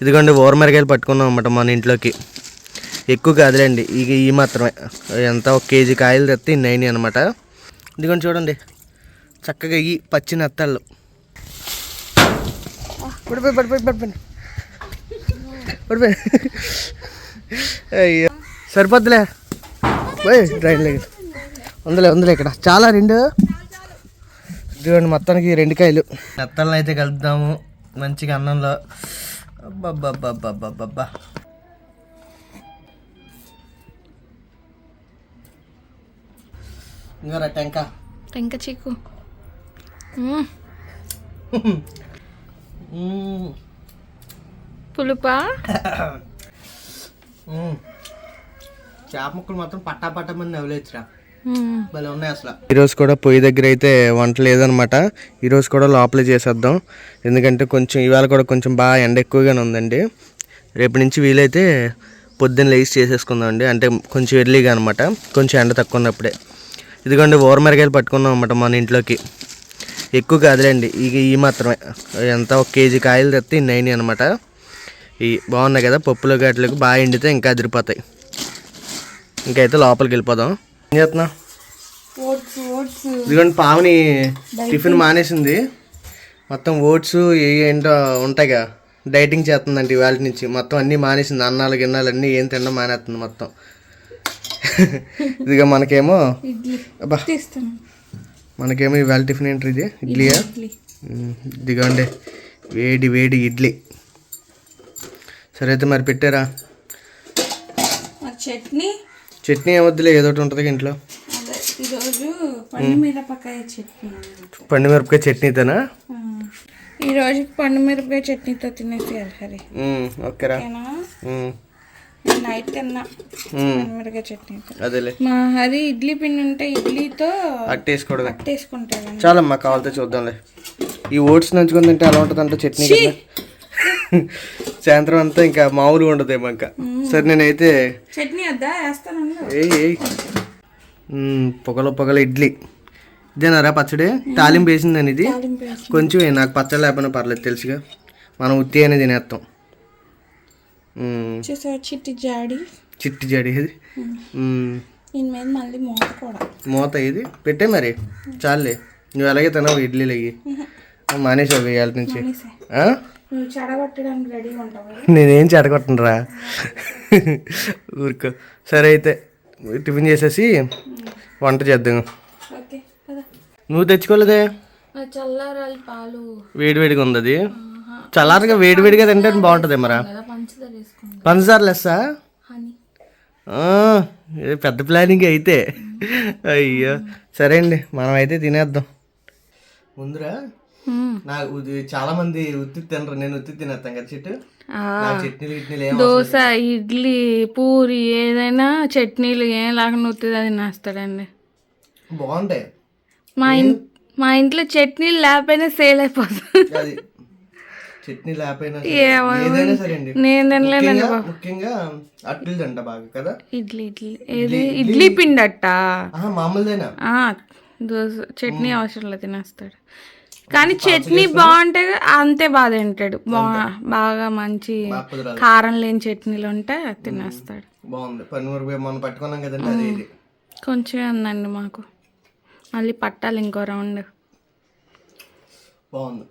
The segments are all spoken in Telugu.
ఇదిగోండి ఊరమిరకాయలు పట్టుకున్నాం అనమాట మన ఇంట్లోకి. ఎక్కువ కాదులేండి ఇక ఈ మాత్రమే. ఎంత ఒక కేజీ కాయలు తెస్తే ఇన్ని అయినాయి అనమాట ఇదిగోండి చూడండి చక్కగా ఈ పచ్చి నెత్తళ్ళు. పడిపోయి పడిపోయి పడిపోయి. పడిపోయి. అయ్యో. సరిపోద్దులే. పోయి రైడ్లే ఉందిలే ఉందిలే ఇక్కడ. చాలా రెండు. ఇదిగోండి మొత్తానికి రెండు కాయలు. నెత్తళ్ళని అయితే కలుపుదాము మంచిగా అన్నంలో. అబ్బబ్బబ్బబ్బబ్బబ్బా ఇంకా టెంక టెంక చీకు. పులుపా. చేప ముక్కలు మాత్రం పట్టా పట్టమని నవ్వులేచ్చురా. భలే ఉన్నాయి అసలు. ఈరోజు కూడా పొయ్యి దగ్గర అయితే వంట లేదనమాట. ఈరోజు కూడా లోపలే చేసేద్దాం. ఎందుకంటే కొంచెం ఇవాళ కూడా కొంచెం బాగా ఎండ ఎక్కువగానే ఉందండి. రేపు నుంచి వీలైతే పొద్దున్న లేచి చేసేసుకుందాం అండి. అంటే కొంచెం ఎర్లీగా అనమాట. కొంచెం ఎండ తక్కువ ఉన్నప్పుడే. ఇదిగోండి ఊరమిరకాయలు పట్టుకున్నాం అనమాట మన ఇంట్లోకి. ఎక్కువ కాదులేండి ఇక ఈ మాత్రమే. ఎంత ఒక కేజీ కాయలు తెస్తే ఇన్ని అయినాయి అనమాట ఈ బాగున్నాయి కదా పప్పులో గట్లకు బాగా ఎండితే ఇంకా అదిరిపోతాయి. ఇంకైతే లోపలికి వెళ్ళిపోదాం. ఓట్స్ ఇదిగోండి పావని టిఫిన్ మానేసింది. మొత్తం ఓట్స్ ఏ ఏంటో ఉంటాయిగా డైటింగ్ చేస్తుందండి ఇవాళ నుంచి. మొత్తం అన్నీ మానేసింది అన్నాలు గిన్నాలు అన్నీ ఏం తినడం మానేస్తుంది మొత్తం. ఇదిగో మనకేమో అబ్బా. మనకేమో ఇవాళ టిఫిన్ ఏంటి ఇది? ఇడ్లీయా? ఇదిగోండి వేడి వేడి ఇడ్లీ. సరే అయితే మరి పెట్టారా? చట్నీ చట్నీ ఏమొద్దులే ఏదో ఒకటి ఉంటుంది ఇంట్లో. ఈరోజు పండు మిరపకాయ చట్నీ పండు మిరపకాయ చట్నీతోనా. ఈ రోజు పండు మిరపకాయ చట్నీతో తినేసేయాలి హరి. ఓకేరా నైట్ తిన్నా మిరపకాయ చట్నీతో. అదేలే. మా హరి ఇడ్లీ పిండి ఉంటే ఇడ్లీతో అట్టేసుకోవడమే పట్టేసుకుంటాడు చాలమ్మా కావాలితే చూద్దాంలే. ఈ ఓట్స్ నంచుకొని తింటే ఎలా ఉంటుంది అంటే చట్నీ సాయంత్రం అంతా ఇంకా మామూలుగా ఉండదేమో ఇంకా. సరే నేనైతే చట్నీ వద్దా? వేస్తాను మ్మ్, పొగల పొగల ఇడ్లీ. ఇదేనారా పచ్చడి? తాలింపు వేసిందని ఇది. కొంచెం ఏ, నాకు పచ్చడి లేకపోయినా పర్లేదు తెలుసుగా. మనం ఉత్తి అనేది తినేస్తాం. చిట్టి జాడి? చిట్టి జడి ఇది మళ్ళీ మూత కూడా. మూత ఇది పెట్టే మరి. చాలే నువ్వు అలాగే తినవు ఇడ్లీలు అయ్యి మానేసావు ఇవాళ నుంచి. చెడగొట్టడానికి రెడీగా ఉంటావు? నేనేం చెడగొట్టనురా. ఊరుకో. సరే అయితే టిఫిన్ చేసేసి వంట చేద్దాం. నువ్వు తెచ్చుకోలేదే? చల్లారాలి పాలు. వేడివేడిగా ఉంది అది. చల్లారగా వేడివేడిగా తింటే బాగుంటుంది మరా? పంచదార లెస్సా? పెద్ద ప్లానింగ్ అయితే. అయ్యో. సరే అండి మనం అయితే తినేద్దాం. ముందురా. నాకు చాలా మంది ఉత్తి తినరు. నేను ఉత్తి తినేస్తాను కదా చెట్టు. దోశ ఇడ్లీ పూరి ఏదైనా చట్నీలు ఏం లాగా నొత్తుంది అది నేస్తాడండి బాగుంటాయి. మా ఇన్ మా ఇంట్లో చట్నీలు లేకపోయినా సేల్ అయిపోతుంది చట్నీ లేకపోయినా సరే, ఏమో. ఏదైనా సరే అండి నేను తినలేనండి ముఖ్యంగా అట్లు తింట బాగా కదా? ఇడ్లీ ఇడ్లీ. ఏది? ఇడ్లీ. పిండి అట్ట? మామూలుదేనా? దోశ చట్నీ అవసరం లేదు తినేస్తాడు. కానీ చట్నీ బాగుంటే అంతే బాగా తింటాడు. బా బాగా మంచి కారం లేని చట్నీలు ఉంటే తినేస్తాడు. బాగుంది. పన్నూరు మనం పట్టుకున్నాం కదండి అదే ఇది. కొంచెం ఉందండి మాకు. మళ్ళీ పట్టాలి ఇంకో రౌండ్. బాగుంది.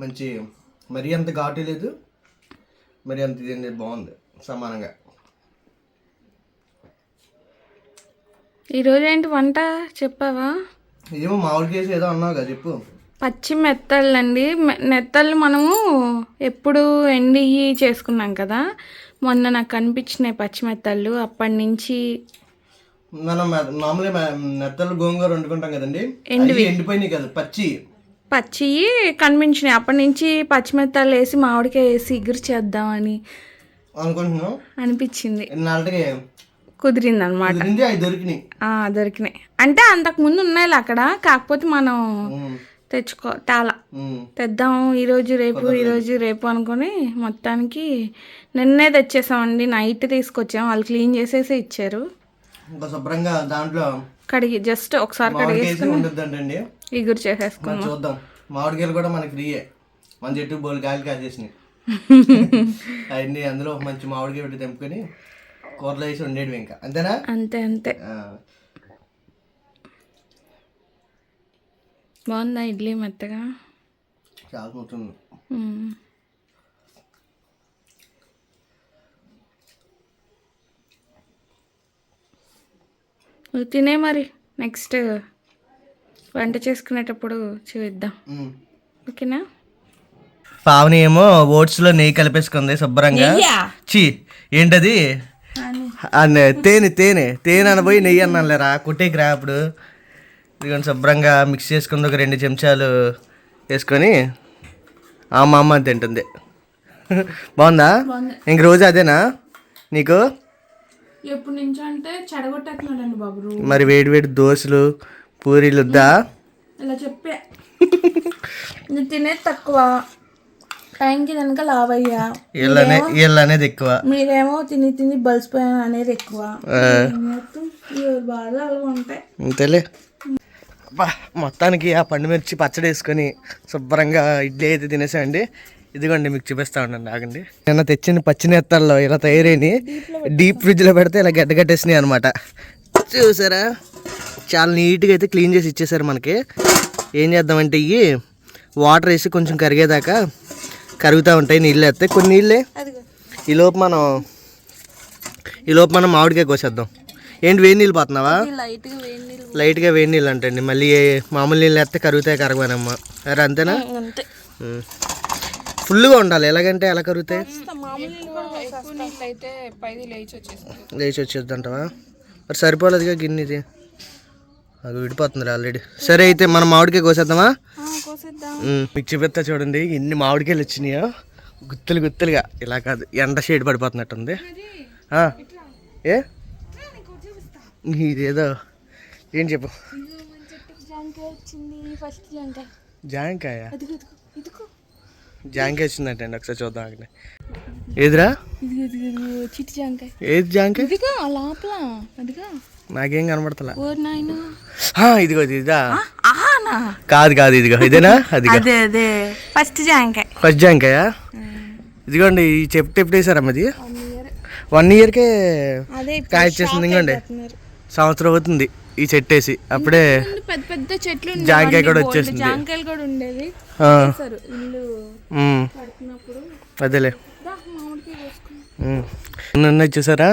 మంచి మరీ అంత ఘాటు లేదు. మరి అంత ఇది బాగుంది. సమానంగా. ఈరోజు ఏంటి వంట చెప్పావా? ఏమో మామిడి కేసు ఏదో అన్నావు కదా చెప్పు. పచ్చి మెత్తళ్ళు అండి మె- మెత్తళ్ళు మనము ఎప్పుడు ఎండి చేసుకున్నాం కదా మొన్న నాకు కనిపించినాయి పచ్చి మెత్తళ్ళు. అప్పటి నుంచి మనం మామూలుగా మెత్తలు గోంగూర వండుకుంటాం కదండి. ఎండిపోయినాయి కదా పచ్చి. పచ్చి కనిపించినాయి. అప్పటి నుంచి పచ్చిమిరపకాయలు వేసి మామిడికాయ వేసి ఇగురు చేద్దామని అనుకుంటున్నాం అనిపించింది. నాటికి కుదిరింది అనమాట దొరికినాయి. దొరికినాయి. అంటే అంతకు ముందు ఉన్నాయి అక్కడ కాకపోతే మనం తెచ్చుకో తేలా ఉమ్. తెద్దాం ఈరోజు రేపు ఈరోజు రేపు అనుకొని మొత్తానికి నిన్నే తెచ్చేసామండి. నైట్ తీసుకొచ్చాం. వాళ్ళు క్లీన్ చేసేసి ఇచ్చారు. శుభ్రంగా దాంట్లో కడిగి జస్ట్ ఒకసారి మామిడి కడిగి కేసు ఉండొద్దంటండి. ఇగురు చేసేసుకున్నాం. మరి చూద్దాం. మామిడికాయలు కూడా మనకి ఫ్రీయే. మన చెట్టు బోలు గాలి కాసేసినాయి. అవన్నీ అందులో మంచి మామిడికాయ తెంపుకొని కూరలో వేసి ఉండేవి ఇంకా. అంతేనా? అంతే అంతే. బాగుందా ఇడ్లీ మెత్తగా? చాలా. నువ్వు తినే మరి. నెక్స్ట్ వంట చేసుకునేటప్పుడు చూద్దాం ఓకేనా? పావని ఏమో ఓట్స్లో నెయ్యి కలిపేసుకుంది శుభ్రంగా. చి ఏంటది? ఆ నె- తేనె తేనె తేనె అనబోయి నెయ్యి అన్నాను లేరా కుట్టేకి రా అప్పుడు. ఇదిగోండి శుభ్రంగా మిక్స్ చేసుకుంది ఒక రెండు చెంచాలు వేసుకొని ఆ మా అమ్మ తింటుంది. బాగుందా? ఇంక రోజు అదేనా నీకు? ఎప్పటి నుంచి అంటే చెడగొట్టేస్తున్నాడండి బాబు మరి వేడి వేడి దోశలు పూరీలు వద్దా? ఇలా చెప్పే. తినేది తక్కువ. టైంకి కనుక వీళ్ళనే వీళ్ళు అనేది ఎక్కువ. మీరేమో తిని తిని బలిసిపోయాను అనేది ఎక్కువ. అలా ఉంటాయి. అంతేలే. అబ్బా మొత్తానికి ఆ పండు మిర్చి పచ్చడి వేసుకొని శుభ్రంగా ఇడ్లీ అయితే తినేసామండి ఇదిగోండి మీకు చూపిస్తా ఉండండి ఆగండి. నిన్న తెచ్చిన పచ్చినెత్తాల్లో ఇలా తయారైన డీప్ ఫ్రిడ్జ్లో పెడితే ఇలా గడ్డ కట్టేసినాయి అనమాట చూసారా? చాలా నీట్గా అయితే క్లీన్ చేసి ఇచ్చేసారు మనకి. ఏం చేద్దామంటే ఇవి వాటర్ వేసి కొంచెం కరిగేదాకా కరుగుతూ ఉంటాయి నీళ్ళు వేస్తే కొన్ని నీళ్ళే. ఈ లోపు మనం ఈ లోపు మనం మామిడికాయ కోసేద్దాం. ఏంటి వేడి నీళ్ళు పోతున్నావా? లైట్గా వేడి నీళ్ళు అంటండి మళ్ళీ మామూలు నీళ్ళు వేస్తే కరుగుతాయి కరగనమ్మా అరే అంతేనా. ఫుల్గా ఉండాలి ఎలాగంటే ఎలా కరుగుతాయి? లేచి లేచి వచ్చేద్దంటవా? మరి సరిపోలేదుగా గిన్నెది. అది విడిపోతుంది ఆల్రెడీ. సరే అయితే మనం మామిడికాయ కోసేద్దామా. మీకు చూపిస్తా చూడండి ఎన్ని మామిడికాయలు వచ్చినాయో. గుత్తులు గుత్తులుగా. ఇలా కాదు ఎండ షేడ్ పడిపోతున్నట్టుంది. ఆ. ఏ? ఇదేదో ఏం చెప్పు? జాంకాయ జాంకాయ. జాంకాయ? వచ్చిందంటండి ఒకసారి చూద్దాం అక్కడ ఏదిరా? ఏది జాంకాయ? లోపల నాకేం కనబడతలా? ఇదిగో ఇది కాదు కాదు ఇదిగో ఇదేనా? అదే అదే. ఫస్ట్ జాంకాయ. ఫస్ట్ జాంకాయ? ఇదిగోండి ఈ చెప్తే ఎప్పుడు వేసారమ్మ ఇది వన్ ఇయర్కే కాయ వచ్చేసింది ఇంకోండి. సంవత్సరం అవుతుంది ఈ చెట్టు వేసి. అప్పుడే పెద్ద పెద్ద చెట్లు. జాంకాయ కూడా వచ్చేసింది. జాంకాయలు కూడా ఉండేవి. అదేలే. ఉన్నాయి చూసారా?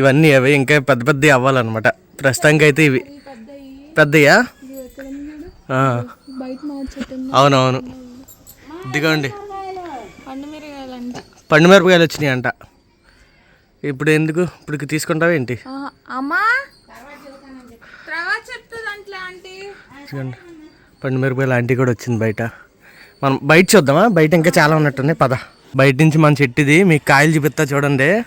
ఇవన్నీ అవి ఇంకా పెద్ద పెద్దవి అవ్వాలన్నమాట. ప్రస్తుతానికి అయితే ఇవి పెద్దవి పెద్దయా? అవునవును. ఇదిగోండి. పండు మిరపకాయలు వచ్చినాయి అంట ఇప్పుడు ఎందుకు? ఇప్పుడు తీసుకుంటావా ఏంటి? పండు మిరపకాయలు ఆంటీ కూడా వచ్చింది బయట. మనం బయట చూద్దామా? బయట ఇంకా చాలా ఉన్నట్టుంది పద. బయట నుంచి మన చెట్టుది. మీకు కాయలు చూపిస్తా చూడండి.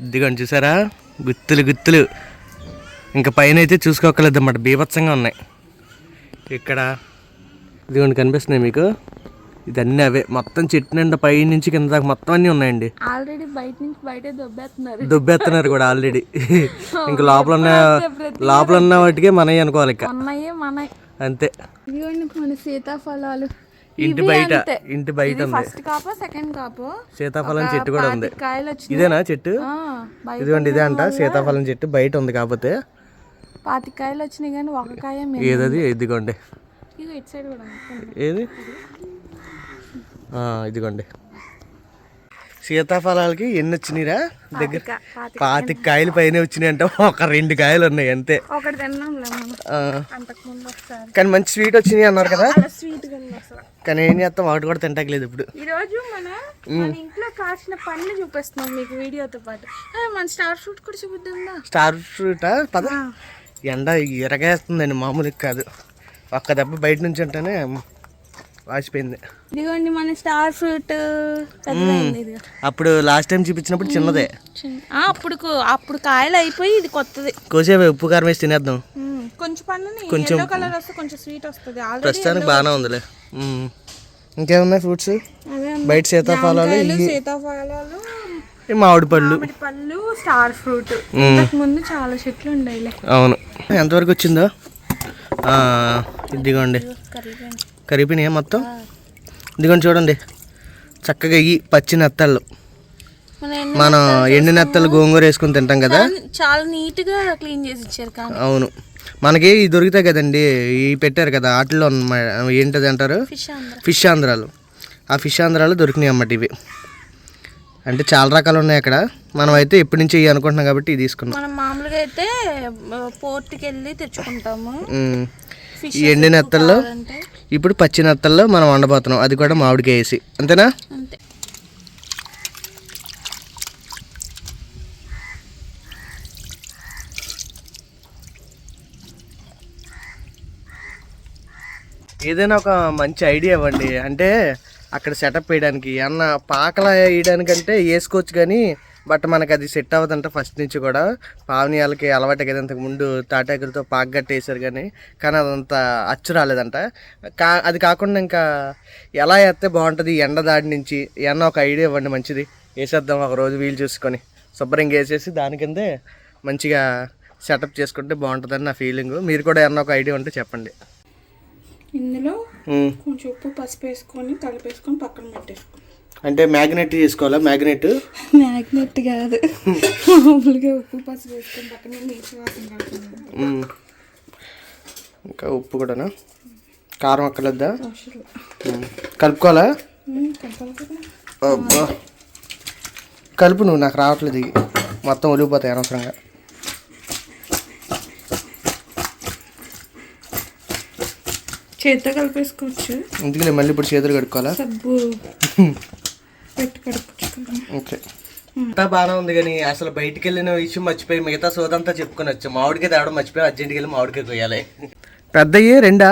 ఇదిగోండి చూసారా? గుత్తులు గుత్తులు. ఇంకా పైన అయితే చూసుకోకలేదు అన్నమాట బీభత్సంగా ఉన్నాయి. ఇక్కడ. ఇదిగోండి కనిపిస్తున్నాయి మీకు. ఇదన్నీ అవే. మొత్తం చెట్టు నిండా పై నుంచి కింద దాకా మొత్తం అన్నీ ఉన్నాయండి. ఆల్రెడీ బయట నుంచి బయటే దొబ్బేస్తున్నారు. దుబ్బెత్తున్నారు కూడా ఆల్రెడీ ఇంకా లోపల ఉన్న లోపల ఉన్న వాటికే మనవి అనుకోవాలి ఇక. అంతే. ఇదిగోండి మన సీతాఫలాలు. ఇంటి బయట. ఇంటి బయట ఉంది. ఫస్ట్ కాపు సెకండ్ కాపు? సీతాఫలం చెట్టు కూడా ఉంది. ఇదేనా చెట్టు? ఇదిగోండి ఇదే అంట. సీతాఫలం చెట్టు బయట ఉంది కాకపోతే. పాతిక కాయలు వచ్చినాయి కానీ ఒక కాయ ఏదది ఇదిగోండి. ఇదిగో ఇటు సైడ్ కూడా. ఏది? ఇదిగోండి. సీతాఫలాలకి ఎన్ని వచ్చినాయిరా? దగ్గర. పాతిక కాయలు పైన వచ్చినాయి అంటే ఒక రెండు కాయలు ఉన్నాయి అంతే. కానీ మంచి స్వీట్ వచ్చినాయి అన్నారు కదా? కానీ ఏం చేస్తాం ఒకటి కూడా తింటలేదు ఇప్పుడు. ఈ రోజు మన ఇంట్లో కాసిన పండ్లు చూపిస్తున్నాం మీకు వీడియోతో పాటు. మన స్టార్ ఫ్రూట్ కూడా చూపిద్దాందా? స్టార్ ఫ్రూటా? పద. ఎండ ఎరగేస్తుందండి మామూలుగా కాదు. ఒక్క దెబ్బ బయట నుంచి ఉంటేనే వాసిపోయింది. ఇదిగోండి మన స్టార్ ఫ్రూట్ అప్పుడు లాస్ట్ టైం చూపించినప్పుడు చిన్నదే. అప్పుడు అప్పుడు కాయలు అయిపోయి ఇది కొత్తది. కోసేపు ఉప్పు కారం వేసి తినేద్దాం. కొంచెం పండుని ఎల్లో కలర్ వస్తే కొంచెం స్వీట్ వస్తుంది. ప్రస్తుతానికి బాగానే ఉందిలే. ఇంకేమున్నాయి ఫ్రూట్స్ బయట సీతాఫలాలు సీతాఫలాలు మామిడి పళ్ళు. మామిడి పళ్ళు స్టార్ ఫ్రూట్. ముందు చాలా చెట్లు ఉండేలే. అవును. ఎంతవరకు వచ్చిందో? ఇదిగోండి. కరిగిపోయినాయా మొత్తం? ఇదిగోండి చూడండి. చక్కగా ఈ పచ్చి నెత్తళ్ళు. మనం ఎండి నెత్తలు గోంగూర వేసుకుని తింటాం కదా? చాలా నీట్గా క్లీన్ చేసి ఇచ్చారు అవును. మనకి ఇవి దొరుకుతాయి కదండి. ఇవి పెట్టారు కదా వాటిలో ఏంటది అంటారు? ఫిష్ ఆంధ్రాలు. ఆ ఫిష్ ఆంధ్రాలు దొరికినాయి అన్నమాట ఇవి. అంటే చాలా రకాలు ఉన్నాయి అక్కడ. మనం అయితే ఇప్పటి నుంచి ఇవి అనుకుంటున్నాం కాబట్టి ఇది తీసుకున్నాం. మనం మామూలుగా అయితే పోర్ట్కి వెళ్ళి తెచ్చుకుంటాము. ఈ ఎండి నెత్తల్లో ఇప్పుడు పచ్చి నెత్తల్లో మనం వండబోతున్నాం. అది కూడా మామిడికాయ వేసి. అంతేనా? అంతే. ఏదైనా ఒక మంచి ఐడియా ఇవ్వండి. అంటే అక్కడ సెటప్ వేయడానికి అన్న పాకల వేయడానికంటే వేసుకోవచ్చు కానీ బట్ మనకి అది సెట్ అవ్వదంట ఫస్ట్ నుంచి కూడా. పావనీయాలకి అలవాటు కదా ఇంతకు ముందు తాటాకులతో పాక గట్టేసారు కానీ కానీ అదంతా అచ్చు రాలేదంట. కా అది కాకుండా ఇంకా ఎలా వేస్తే బాగుంటుంది ఎండ దాడి నుంచి? ఏమన్నా ఒక ఐడియా ఇవ్వండి మంచిది. వేసేద్దాం ఒక రోజు వీలు చూసుకొని. శుభ్రంగా వేసేసి దాని కిందే మంచిగా సెటప్ చేసుకుంటే బాగుంటుందని నా ఫీలింగ్. మీరు కూడా ఏమన్నా ఒక ఐడియా ఉంటే చెప్పండి. ఇందులో. కొంచెం ఉప్పు పసుపు వేసుకొని కలిపేసుకొని పక్కన పెట్టేసుకోండి అంటే మ్యాగ్నెట్ చేసుకోవాలా మ్యాగ్నెట్? మ్యాగ్నెట్ కాదు. మామూలుగా ఉప్పు పసుపు వేసుకొని పక్కన నీచు వాసన. ఇంకా ఉప్పు కూడానా? కారం మ్మ్. కలుపుకోవాలా? కలుపు నువ్వు నాకు రావట్లేదు. మొత్తం ఒలిగిపోతాయి అనవసరంగా. చేత్తో కలిపేసుకోవచ్చు. ఎందుకులే మళ్ళీ ఇప్పుడు చేతులు కడుక్కోవాలా? సబ్బు పెట్టి కడుక్కోవచ్చు. ఓకే. అంతా బాగానే ఉంది కానీ అసలు బయటికి వెళ్ళిన విషయం మర్చిపోయి మిగతా సోదంతా చెప్పుకొని వచ్చాం. మామిడికాయ తేవడం మర్చిపోయి అర్జెంట్కి వెళ్ళి మామిడికాయ కొయ్యాలి. పెద్దవి రెండా?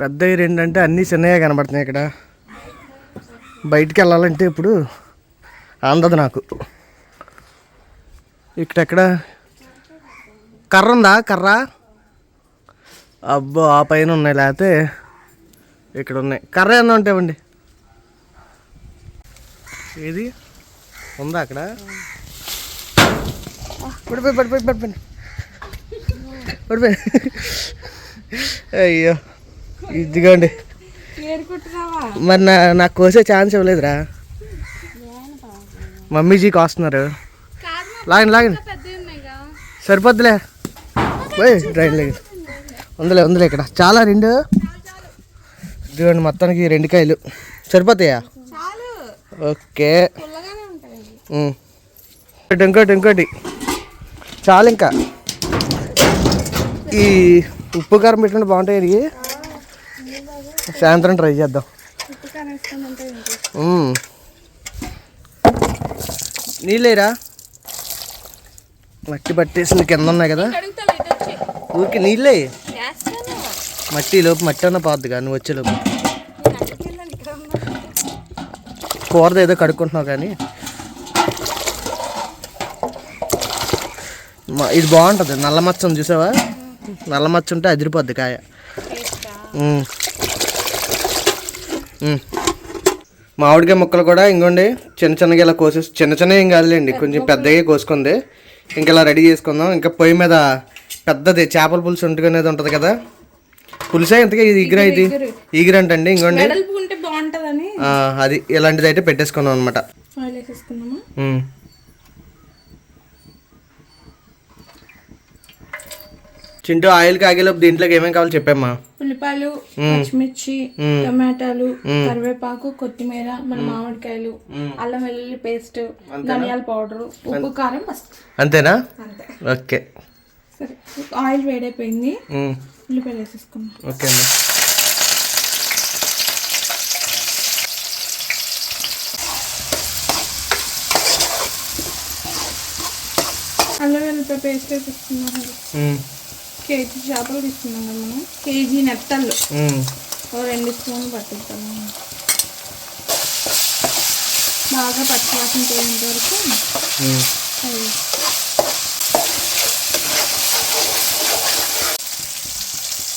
పెద్దవి రెండు అంటే అన్నీ చిన్నగా కనబడుతున్నాయి ఇక్కడ. బయటికి వెళ్ళాలంటే ఇప్పుడు అందదు నాకు. ఇక్కడెక్కడ? కర్ర ఉందా? కర్ర? అబ్బో ఆ పైన ఉన్నాయి లేకపోతే ఇక్కడ ఉన్నాయి. కర్ర ఏమన్నా ఉంటాయండి ఏది? ఉందా అక్కడ? పడిపోయి పడిపోయి పడిపోయి. పడిపోయి. అయ్యో ఇదిగోండి. మరి నా నాకు కోసే ఛాన్స్ ఇవ్వలేదురా. మమ్మీజీకి వస్తున్నారు. లాగండి లాగండి. సరిపోద్దులే. పోయి రైన్ లేదు ఉందిలే ఉందిలే ఇక్కడ. చాలా రెండు? ఇదిగోండి మొత్తానికి రెండు కాయలు. సరిపోతాయా? ఓకే. ఇంకోటి ఇంకోటి ఇంకోటి. చాలు ఇంకా. ఈ ఉప్పు కారం పెట్టుకుంటే బాగుంటాయి ఇవి సాయంత్రం ట్రై చేద్దాం. నీళ్ళేరా? మట్టి పట్టేసిన కింద ఉన్నాయి కదా. ఊరికి నీళ్ళే? మట్టి లోపు మట్టి అన్న పోద్దిగా నువ్వు వచ్చే లోపు. కూరది ఏదో కడుక్కుంటున్నావు కానీ. ఇది బాగుంటుంది. నల్ల మచ్చ ఉంది చూసావా? నల్ల మచ్చ ఉంటే అదిరిపోద్ది కాయ. మామిడికాయ ముక్కలు కూడా ఇంకోండి చిన్న చిన్నగా ఇలా కోసేసి చిన్న చిన్న ఏం కాదులేండి కొంచెం పెద్దగా కోసుకుంది. ఇంకా ఇలా రెడీ చేసుకుందాం. ఇంకా పొయ్యి మీద పెద్దది చేపల పులుసు వండుకునేది ఉంటుంది కదా. పులుసే ఇంతగా ఇది ఈగిర ఇది ఈగిర అంటండి ఇంకోండి అది ఇలాంటిది అయితే పెట్టేసుకున్నాం అనమాట చింటూ ఆయిల్ కాగేలోపు దీంట్లోకి ఏమేమి కావాలో చెప్పమ్మా. ఉల్లిపాయలు పచ్చిమిర్చి టమాటాలు కరివేపాకు కొత్తిమీర మన మామిడికాయలు అల్లం వెల్లుల్లి పేస్ట్ ధనియాల పౌడర్ ఉప్పు కారం అంతేనా? అంతే. ఓకే. సరే ఆయిల్ వేడైపోయింది ఉల్లిపాయలు వేసేసుకున్నాం ఓకే అమ్మా అల్లం వెల్లుల్లిపాయ పేస్ట్ వేసేసుకున్నాం కేజీ చేపలు తీసుకున్నాం కదా మనం. కేజీ నెత్తళ్ళు. ఉమ్. ఓ రెండు స్పూన్లు పట్టిస్తాము బాగా పచ్చివాసన పోయేంత వరకు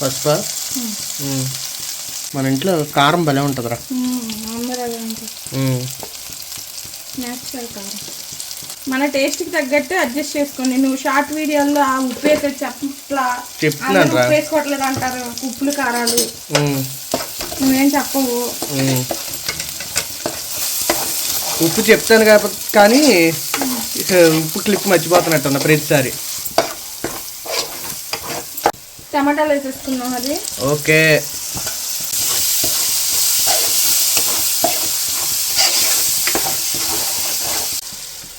పసుపా. మన ఇంట్లో కారం భలే ఉంటుందిరా. నేచురల్ కారం. మన టేస్ట్కి తగ్గట్టు అడ్జస్ట్ చేసుకోండి. నువ్వు షార్ట్ వీడియోల్లో ఆ ఉప్పు వేసే చెప్పట్లా ఉప్పు వేసుకోవట్లేదు అంటారు. ఉప్పులు కారాలు. నువ్వేం చెప్పవు. ఉప్పు చెప్తాను కాబట్టి కానీ ఉప్పు క్లిప్ మర్చిపోతున్నట్టున్నా ప్రతిసారి. టమాటాలు వేసేసుకున్నాం అది. ఓకే.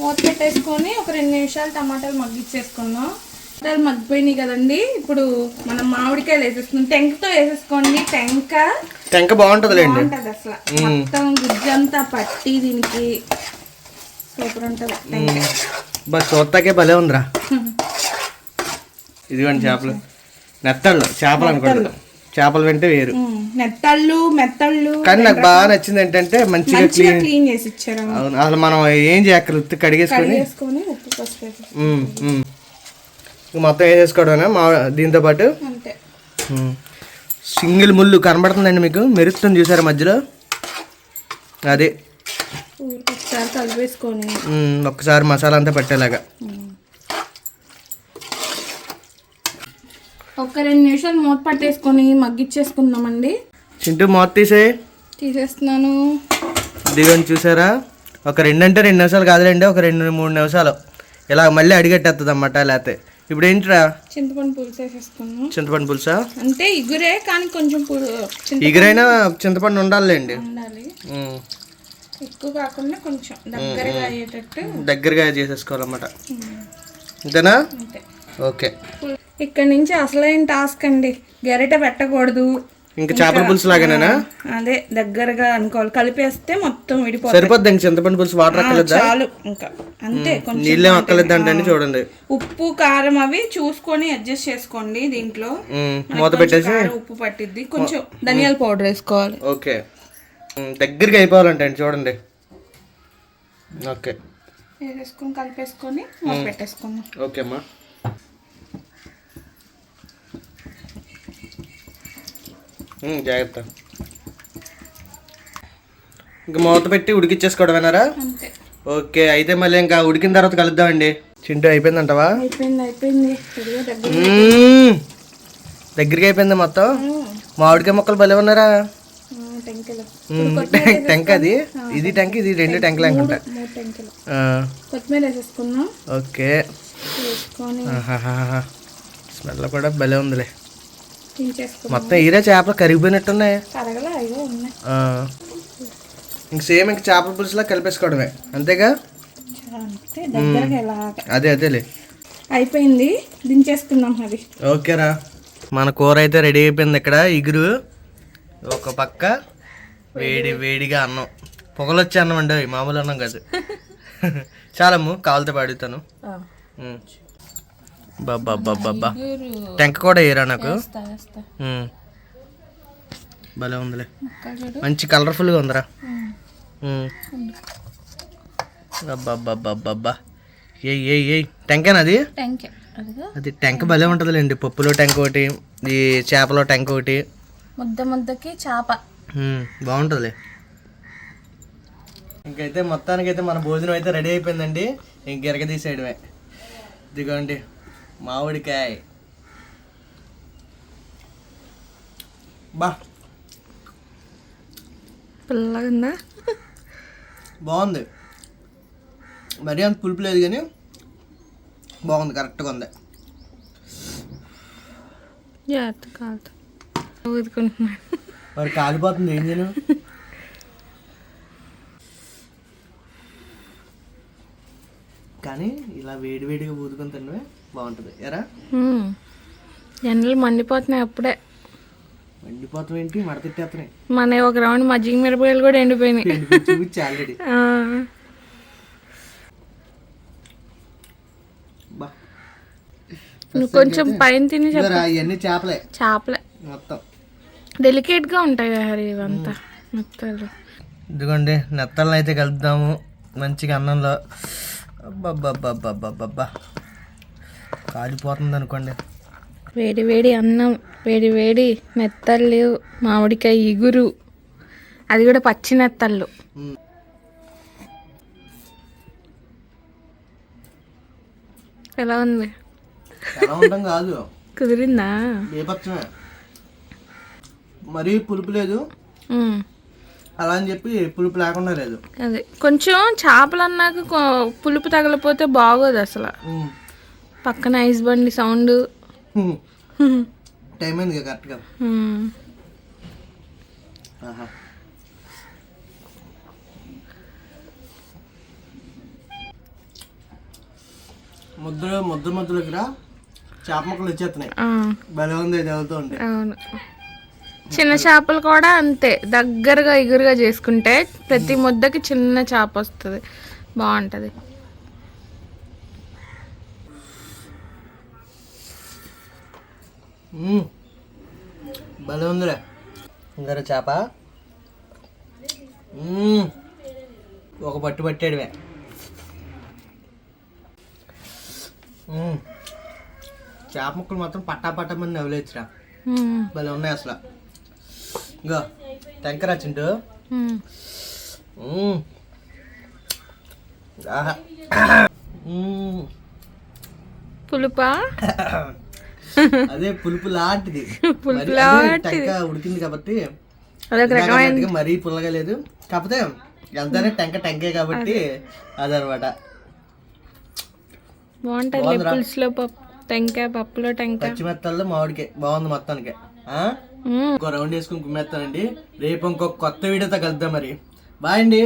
మూత పెట్టేసుకొని ఒక రెండు నిమిషాలు టమాటాలు మగ్గిచ్చేసుకున్నాం టమాటాలు మగ్గిపోయినాయి కదండి. ఇప్పుడు మనం మామిడికాయలు వేసేసుకున్నాం టెంకతో వేసేసుకోండి. టెంక టెంక బాగుంటది అసలు. మొత్తం గుజ్జంతా పట్టి దీనికి సూపర్ ఉంటది బస్ చూస్తాకే భలే ఉందిరా. ఇదిగోండి చేపలు. నెత్తళ్ళు చేపలు అనుకోండి. చేపలు వెంటే వేరు. నెత్తళ్ళు మెత్తళ్ళు కానీ నాకు బాగా నచ్చింది ఏంటంటే మంచిగా క్లీన్ క్లీన్ చేసి ఇచ్చారు అవును అసలు మనం ఏం చేయక్కర్లేదు ఉత్తి కడిగేసుకొని. మొత్తం వేసేసుకోవడమేనా మా దీంతో పాటు. సింగిల్ ముళ్ళు కనబడుతుందండి మీకు? మెరుస్తుంది చూసారా మధ్యలో? అదే. ఒకసారి మసాలా అంతా పట్టేలాగా. ఒక రెండు నిమిషాలు మూత పట్టేసుకొని మగ్గిచ్చేసుకుందామండి. చింటూ మూత తీసే తీసేస్తున్నాను. దిగని చూసారా? ఒక రెండు అంటే రెండు నిమిషాలు కాదులేండి ఒక రెండు మూడు నిమిషాలు. ఇలా మళ్ళీ అడిగట్టేస్తుంది అన్నమాట లేకపోతే ఇప్పుడు ఏంటిరా? చింతపండు పులుసు చింతపండు పులుసా? అంటే ఇగురే కానీ కొంచెం ఎగురైనా చింతపండు ఉండాలండి ఉండాలి. ఉమ్. ఎక్కువ కాకుండా కొంచెం దగ్గరగా అయ్యేటట్టు. దగ్గరగా చేసేసుకోవాలన్నమాట. అంతేనా అంతే. ఓకే. ఇక్కడ నుంచి అసలైన టాస్క్ అండి. గెరిట పెట్టకూడదు. ఇంకా చేపల పులుసు లాగానేనా? అదే దగ్గరగా అనుకోవాలి. కలిపేస్తే మొత్తం విడిపోతుంది సరిపోద్ది ఇంక చింతపండు పులుసు? వాటర్ అక్కర్లేదా? చాలు. ఇంకా అంతే కొంచెం నీళ్ళేం అక్కర్లేదు అంటే చూడండి? ఉప్పు కారం అవి చూసుకొని అడ్జస్ట్ చేసుకోండి దీంట్లో. మూత పెట్టేసి? కారం ఉప్పు పట్టిద్ది. కొంచెం ధనియాల పౌడర్ వేసుకోవాలి. ఓకే. దగ్గరికి అయిపోవాలంటే అండి చూడండి. ఓకే. వేసేసుకొని కలిపేసుకొని మూత పెట్టేసుకున్నాం ఓకే అమ్మా. జాగ్రత్త. ఇంకా మూత పెట్టి ఉడికిచ్చేసుకోవడమేనారా అంతే. ఓకే అయితే మళ్ళీ ఇంకా ఉడికిన తర్వాత కలుద్దామండి. చింటూ అయిపోయిందంటవా? అయిపోయింది అయిపోయింది. ఇదిగో దగ్గర మ్మ్. దగ్గరికి అయిపోయింది మొత్తం మామిడికాయ మొక్కలు భలే ఉన్నారా? టెంక అది? ఇది టెంక ఇది రెండు టెంకలు అనుకుంటా. ఓకే. స్మెల్ కూడా భలే ఉందిలే. మొత్తం ఈరే చేపలు కరిగిపోయినట్టున్నాయి. ఇంక సేమ్ ఇంక చేపల పులుసులా కలిపేసుకోవడమే. అంతేగా? అదే అదేలే. అయిపోయింది దించేసుకుందాం అది ఓకేరా మన కూర అయితే రెడీ అయిపోయింది ఇక్కడ. ఇగురు ఒక పక్క వేడి వేడిగా అన్నం. పొగలొచ్చే అన్నం అండి మామూలు అన్నం కాదు. చాలమ్ము కావాలతో పాడుతాను. బాబా బాబా టెంక కూడా వేయరా నాకు. భలే ఉందిలే. మంచి కలర్ఫుల్గా ఉందిరా. ఏయ్ ఏయ్ ఏయ్. టెంకేనా అది? అది టెంక భలే ఉంటుందిలేండి. పప్పులో టెంక ఒకటి ఈ చేపలో టెంక ఒకటి. ముద్ద ముద్దకి చేప. బాగుంటుందిలే. ఇంకైతే మొత్తానికైతే మన భోజనం అయితే రెడీ అయిపోయిందండి. ఇంక గిరగ తీసేయడమే. ఇదిగోండి. మామిడికాయ. బా. పిల్లగా ఉందా? బాగుంది. మరీ అంత పులుపు లేదు కానీ బాగుంది కరెక్ట్గా ఉంది. మరి కాలిపోతుంది ఏం చేయను? కానీ ఇలా వేడి వేడిగా ఊదుకొని తినడమే బాగుంటుంది. ఎరా? ఎండలు మండిపోతున్నాయి అప్పుడే. ఎండిపోతాం ఏంటి? మడతెట్టేస్తున్నాయి మన ఒక రౌండ్ మజ్జిగ మిరపకాయలు కూడా ఎండిపోయినాయి. ఎండిపోయి చూపించి ఆల్రెడీ కొంచెం పైన తిని ఇవన్నీ చేపలే. చేపలే. మొత్తం. డెలికేట్గా ఉంటాయి హరి ఇవంతా. మెత్తలు. ఇదిగోండి నెత్తలను అయితే కలుపుదాము మంచిగా అన్నంలో. అబ్బబ్బబ్బబ్బబ్బబ్బా కాలిపోతుంది అనుకోండి. వేడి వేడి అన్నం వేడి వేడి మెత్తళ్ళు మామిడికాయ ఇగురు. అది కూడా పచ్చి నెత్తళ్ళు. మ్మ్. ఎలా ఉంది? ఎలా కాదు. కుదిరిందా? బీభత్సమే మరీ పులుపు లేదు. అలా అని చెప్పి పులుపు లేకుండా లేదు. అదే. కొంచెం చేపలు అన్నాక పులుపు తగలపోతే బాగోదు అసలు. పక్కన ఐస్ బండి సౌండ్. టైం అయింది కరెక్ట్గా ఆహా. ముద్ర ముద్ర ముద్ర దగ్గర చేప ముక్కలు వచ్చేస్తున్నాయి. భలే ఉంది అవుతూ ఉంటే. అవును. చిన్న చేపలు కూడా అంతే. దగ్గరగా ఎగురుగా చేసుకుంటే ప్రతి ముద్దకి చిన్న చేప వస్తుంది. బాగుంటది. భలే ఉందిలే. ఇందర చేప. ఒక పట్టు పట్టాడువే. చేప ముక్కలు మాత్రం పట్టా పట్టమని నవ్వులేచ్చురా. భలే ఉన్నాయి అసలు. ఇంకో టెంకరా చింటూ. పులుపా? అదే పులుపు లాంటిది. పులుపు లాంటిది. ఉడికింది కాబట్టి అదొక రకమైన మరీ పుల్లగా లేదు. కాకపోతే ఎంతైనా టెంక టెంకే కాబట్టి అదనమాట. బాగుంటది. పులుసులో పప్పు టెంకాయ పప్పులో టెంకాయ పచ్చిమెత్తల్లో మామిడికి బాగుంది మొత్తానికి. ఇంకో రౌండ్ వేసుకుని కుమ్మేస్తానండి. రేపు ఇంకొక కొత్త వీడియోతో కలుద్దాం మరి. బాయ్ అండి.